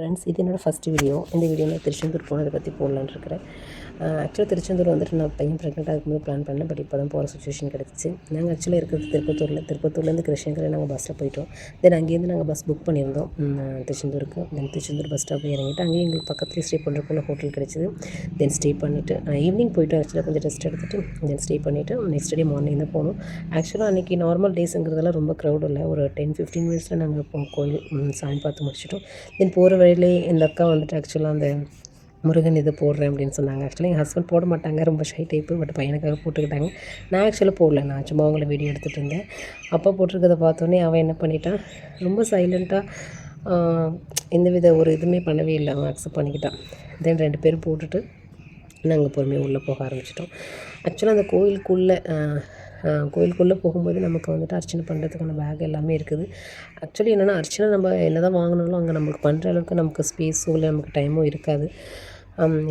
Friends இது என்னோடய first video இந்த வீடியோ நான் திருச்செந்தூர் போனதை பற்றி போடலான்னு இருக்கிறேன். ஆக்சுவலாக திருச்செந்தூர் வந்துட்டு நான் பையன் ப்ரெக்னெண்ட்டாக ஆகும்போது பிளான் பண்ணேன். பட் இப்போ தான் போகிற சுச்சுவேஷன் கிடச்சிச்சு நாங்கள் ஆக்சுவலாக இருக்கிறது திருப்பத்தூரில். திருப்பத்தூர்லேருந்து கிருஷ்ணகிரி நாங்கள் பஸ்ஸில் போயிட்டோம். தென் அங்கேருந்து நாங்கள் பஸ் புக் பண்ணியிருந்தோம். திருச்செந்தூருக்கு. தென் திருச்செந்தூர் பஸ் ஸ்டாப் இறங்கிட்டு அங்கேயும் எங்களுக்கு பக்கத்துலேயே ஸ்டே பண்ணுறதுக்குள்ள ஹோட்டல் கிடச்சிது. தென் ஸ்டே பண்ணிவிட்டு ஈவினிங் போயிட்டு ஆக்சுவலாக கொஞ்சம் ரெஸ்ட் எடுத்துகிட்டு தென் ஸ்டே பண்ணிவிட்டு நெக்ஸ்ட் டே மார்னிங் தான் போகணும் ஆக்சுவலாக அன்றைக்கி நார்மல் டேஸுங்கிறதெல்லாம் ரொம்ப க்ரௌட் இல்லை. ஒரு டென் ஃபிஃப்டீன் மினிட்ஸில் நாங்கள் இப்போ கோயில் சாமி பார்த்து முடிச்சிட்டோம். தென் போகிற வழியிலே இந்த அக்கா வந்துட்டு ஆக்சுவலாக அந்த முருகன் இது போடுறேன் அப்படின்னு சொன்னாங்க. ஆக்சுவலாக எங்கள் ஹஸ்பண்ட் போட மாட்டாங்க. ரொம்ப ஷை டைப்பு பட் பையனுக்காக போட்டுக்கிட்டாங்க. நான் ஆக்சுவலாக போடல. நான் சும்மா அவங்கள வீடியோ எடுத்துகிட்டு இருந்தேன். அப்பா போட்டிருக்கதை பார்த்தோன்னே அவன் என்ன பண்ணிட்டான்? ரொம்ப சைலண்ட்டாக எந்த வித ஒரு இதுவுமே பண்ணவே இல்லை. அவன் அக்செப்ட் பண்ணிக்கிட்டான். தென் ரெண்டு பேரும் போட்டுட்டு நாங்கள் பொறுமையாக உள்ளே போக ஆரம்பிச்சிட்டோம். ஆக்சுவலாக அந்த கோயிலுக்குள்ளே கோயிலுக்குள்ளே போகும்போது நமக்கு வந்துட்டு அர்ச்சனை பண்ணுறதுக்கான பேக் எல்லாமே இருக்குது. ஆக்சுவலி என்னென்னா அர்ச்சனை நம்ம என்ன தான் வாங்கினாலும் அங்கே நமக்கு பண்ணுற அளவுக்கு நமக்கு ஸ்பேஸோ இல்லை நமக்கு டைமும் இருக்காது.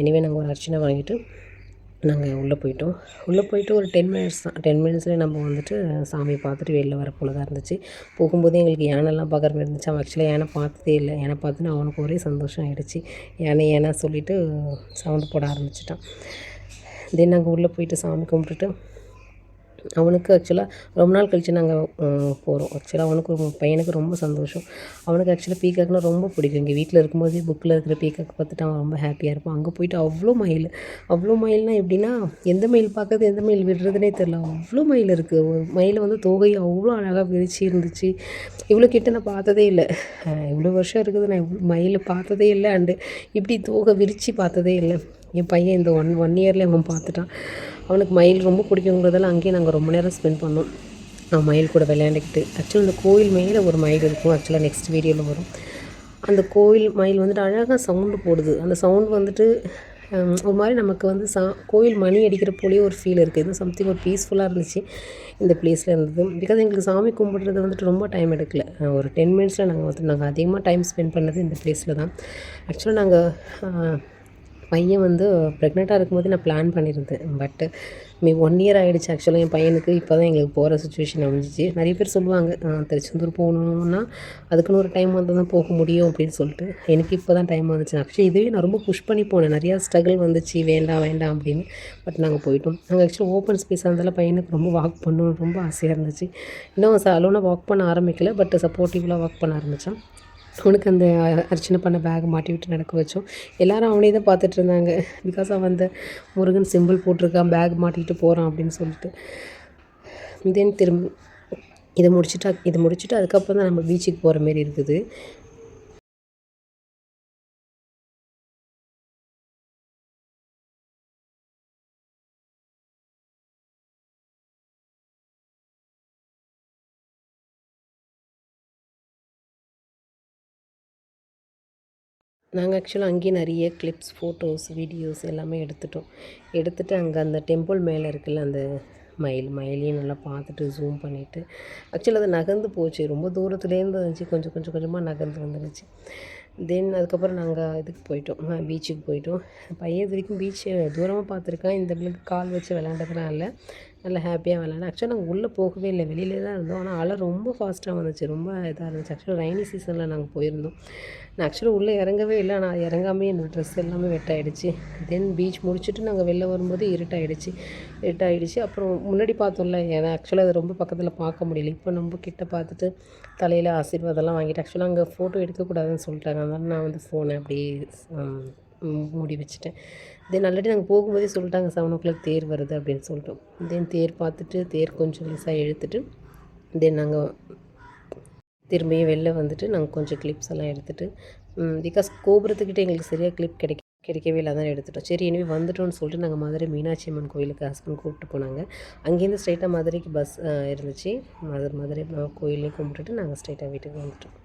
எனவே நாங்கள் ஒரு அர்ச்சனை வாங்கிட்டு நாங்கள் உள்ளே போயிட்டோம். உள்ளே போயிட்டு ஒரு டென் மினிட்ஸ் தான். டென் மினிட்ஸ்லேயே நம்ம வந்துட்டு சாமியை பார்த்துட்டு வெளில வர போல தான் இருந்துச்சு. போகும்போது எங்களுக்கு யானைலாம் பார்க்குற மாதிரி இருந்துச்சு. அவன் ஆக்சுவலாக யானை பார்த்ததே இல்லை. யானை பார்த்துன்னு அவனுக்கு ஒரே சந்தோஷம் ஆகிடுச்சு யானை யானை சொல்லிவிட்டு சவுண்டு போட ஆரம்பிச்சிட்டான். தென் நாங்கள் உள்ளே போயிட்டு சாமி கும்பிட்டுட்டு அவனுக்கு ஆக்சுவலாக ரொம்ப நாள் கழித்து நாங்கள் போகிறோம் ஆக்சுவலாக அவனுக்கு பையனுக்கு ரொம்ப சந்தோஷம். அவனுக்கு ஆக்சுவலாக பீக்காக்னால் ரொம்ப பிடிக்கும். இங்கே வீட்டில் இருக்கும்போதே புக்கில் இருக்கிற பீக்காக் பார்த்துட்டு அவன் ரொம்ப ஹாப்பியாக இருப்பான். அங்கே போயிட்டு அவ்வளோ மயில் அவ்வளோ மயில்னால் எப்படின்னா எந்த மயில் பார்க்கறது எந்த மயில் விடுறதுனே தெரில அவ்வளோ மயில் இருக்குது ஒரு மயில் வந்து தோகை அவ்வளோ அழகாக விரிச்சு இருந்துச்சு. இவ்வளோ கிட்ட நான் பார்த்ததே இல்லை. இவ்வளோ வருஷம் இருக்குது. நான் இவ்வளோ மயில் பார்த்ததே இல்லை. அண்டு இப்படி தோகை விரித்து பார்த்ததே இல்லை. என் பையன் இந்த ஒன் ஒன் இயர்லேயே அவன் பார்த்துட்டான். அவனுக்கு மயில் ரொம்ப பிடிக்குங்கிறதால அங்கேயே நாங்கள் ரொம்ப நேரம் ஸ்பெண்ட் பண்ணோம். அவன் மயில் கூட விளையாண்டுக்கிட்டு. ஆக்சுவலாக இந்த கோயில் மேலே ஒரு மயில் இருக்கும். ஆக்சுவலாக நெக்ஸ்ட் வீடியோவில் வரும். அந்த கோயில் மயில் வந்துட்டு அழகாக சவுண்டு போடுது. அந்த சவுண்ட் வந்துட்டு ஒரு மாதிரி நமக்கு வந்து சா கோயில் மணி அடிக்கிற போலேயே ஒரு ஃபீல் இருக்குது இது சம்திங் ஒரு பீஸ்ஃபுல்லாக இருந்துச்சு இந்த பிளேஸில் இருந்தது. பிகாஸ் எங்களுக்கு சாமி கும்பிட்றது வந்துட்டு ரொம்ப டைம் எடுக்கல. ஒரு டென் மினிட்ஸில் நாங்கள் வந்து நாங்கள் அதிகமாக டைம் ஸ்பெண்ட் பண்ணது இந்த பிளேஸில் தான். ஆக்சுவலாக நாங்கள் பையன் வந்து ப்ரெக்னெண்ட்டாக இருக்கும்போது நான் பிளான் பண்ணியிருந்தேன். பட்டு மே ஒன் இயர் ஆகிடுச்சு ஆக்சுவலாக என் பையனுக்கு. இப்போ தான் எங்களுக்கு போகிற சுச்சுவேஷன் அமைஞ்சிச்சு. நிறைய பேர் சொல்லுவாங்க திருச்செந்தூர் போகணுன்னா அதுக்குன்னு ஒரு டைம் வந்து தான் போக முடியும் அப்படின்னு சொல்லிட்டு. எனக்கு இப்போ தான் டைம் வந்துச்சு. ஆக்சுவலி இதுவே நான் ரொம்ப புஷ் பண்ணி போனேன். நிறையா ஸ்ட்ரகிள் வந்துச்சு. வேண்டாம் வேண்டாம் அப்படின்னு. பட் நாங்கள் போயிட்டோம். நாங்கள் ஆக்சுவலாக ஓப்பன் ஸ்பேஸாக இருந்தாலும் பையனுக்கு ரொம்ப வாக் பண்ணணும்னு ரொம்ப ஆசையாக இருந்துச்சு. இன்னும் ச அலோனாக வாக் பண்ண ஆரம்பிக்கல. பட் சப்போர்ட்டிவ்லாக வாக் பண்ண ஆரம்பித்தான் அவனுக்கு அந்த அர்ச்சனை பண்ண பேக் மாட்டி விட்டு நடக்க வச்சோம். எல்லாரும் அவனே தான் பார்த்துட்டு இருந்தாங்க. பிகாஸ் அவன் அந்த முருகன் சிம்பிள் போட்டிருக்கான் பேக் மாட்டிக்கிட்டு போகிறான் அப்படின்னு சொல்லிட்டு. தென் திரும்ப இதை முடிச்சுட்டு இதை முடிச்சுட்டு அதுக்கப்புறம் தான் நம்ம பீச்சுக்கு போகிற மாரி இருக்குது. நாங்கள் ஆக்சுவலாக அங்கேயே நிறைய கிளிப்ஸ் ஃபோட்டோஸ் வீடியோஸ் எல்லாமே எடுத்துட்டோம். எடுத்துகிட்டு அங்கே அந்த டெம்பிள் மேலே இருக்குல்ல அந்த மயில் மயிலையும் நல்லா பார்த்துட்டு ஜூம் பண்ணிவிட்டு ஆக்சுவலாக அது நகர்ந்து போச்சு. ரொம்ப தூரத்துலேருந்து இருந்துச்சு கொஞ்சம் கொஞ்சம் கொஞ்சமாக நகர்ந்து வந்துருச்சு. தென் அதுக்கப்புறம் நாங்கள் இதுக்கு போயிட்டோம். பீச்சுக்கு போயிட்டோம். பையன் இது வரைக்கும் பீச்சு தூரமாக பார்த்துருக்கேன். இந்த பிள்ளைக்கு கால் வச்சு விளாண்டதுலாம் இல்லை. நல்லா ஹாப்பியாக விளாண்டேன் ஆக்சுவலாக நாங்கள் உள்ளே போகவே இல்லை. வெளியிலே தான் இருந்தோம். ஆனால் அலை ரொம்ப ஃபாஸ்ட்டாக வந்துச்சு. ரொம்ப இதாக இருந்துச்சு. ஆக்சுவலாக ரைனி சீசனில் நாங்கள் போயிருந்தோம். நான் ஆக்சுவலாக உள்ளே இறங்கவே இல்லை. நான் இறங்காமே என்னோடய ட்ரெஸ் எல்லாமே வெட்டாயிடுச்சு. தென் பீச் முடிச்சுட்டு நாங்கள் வெளில வரும்போது இருட்டாயிடுச்சு. இருட்டாயிடுச்சு. அப்புறம் முன்னாடி பார்த்தோம்ல ஏன்னா ஆக்சுவலாக அது ரொம்ப பக்கத்தில் பார்க்க முடியல. இப்போ ரொம்ப கிட்ட பார்த்துட்டு தலையில் ஆசீர்வாதம்லாம் வாங்கிட்டு ஆக்சுவலாக அங்கே ஃபோட்டோ எடுக்கக்கூடாதுன்னு சொல்லிட்டாங்க. அதனால் நான் வந்து ஃபோனை அப்படியே மூடி வச்சுட்டேன். தென் ஆல்ரெடி நாங்கள் போகும்போதே சொல்லிட்டாங்க செவன் ஓ கிளாக் தேர் வருது அப்படின்னு சொல்லிட்டோம் தென் தேர் பார்த்துட்டு தேர் கொஞ்சம் லீஸாக இழுத்துட்டு தென் நாங்கள் திரும்பியும் வெளில வந்துட்டு நாங்கள் கொஞ்சம் கிளிப்ஸ் எல்லாம் எடுத்துகிட்டு பிகாஸ் கோபுரத்துக்கிட்ட எங்களுக்கு சரியாக கிளிப் கிடைக்க கிடைக்கவே இல்லை அதான் எடுத்துட்டோம். சரி இனிமே வந்துட்டோம்னு சொல்லிட்டு நாங்கள் மதுரை மீனாட்சி அம்மன் கோயிலுக்கு ஹஸ்பண்ட் கூப்பிட்டு போனாங்க. அங்கேருந்து ஸ்ட்ரைட்டாக மதுரைக்கு பஸ் இருந்துச்சு. மதுரை மதுரை கோயிலே கும்பிட்டுட்டு நாங்கள் ஸ்ட்ரைட்டாக வீட்டுக்கு வந்துட்டோம்.